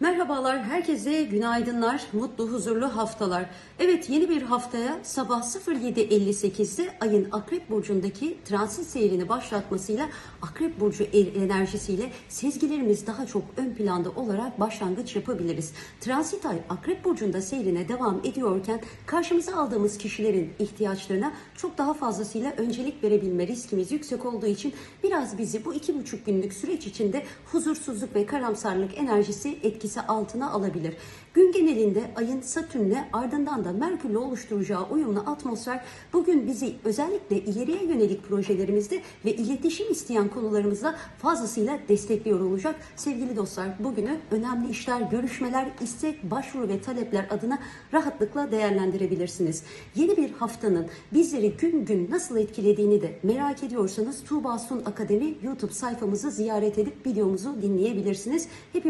Merhabalar, herkese günaydınlar, mutlu, huzurlu haftalar. Evet, yeni bir haftaya sabah 07.58'de ayın Akrep Burcu'ndaki transit seyrini başlatmasıyla Akrep Burcu enerjisiyle sezgilerimiz daha çok ön planda olarak başlangıç yapabiliriz. Transit ay Akrep Burcu'nda seyrine devam ediyorken karşımıza aldığımız kişilerin ihtiyaçlarına çok daha fazlasıyla öncelik verebilme riskimiz yüksek olduğu için biraz bizi bu iki buçuk günlük süreç içinde huzursuzluk ve karamsarlık enerjisi etkisi altına alabilir. Gün genelinde ayın Satürn'le ardından da Merkür'le oluşturacağı uyumlu atmosfer bugün bizi özellikle ileriye yönelik projelerimizde ve iletişim isteyen konularımızda fazlasıyla destekliyor olacak. Sevgili dostlar bugünü önemli işler, görüşmeler, istek, başvuru ve talepler adına rahatlıkla değerlendirebilirsiniz. Yeni bir haftanın bizleri gün gün nasıl etkilediğini de merak ediyorsanız Tuğba Sun Akademi YouTube sayfamızı ziyaret edip videomuzu dinleyebilirsiniz. Hepimiz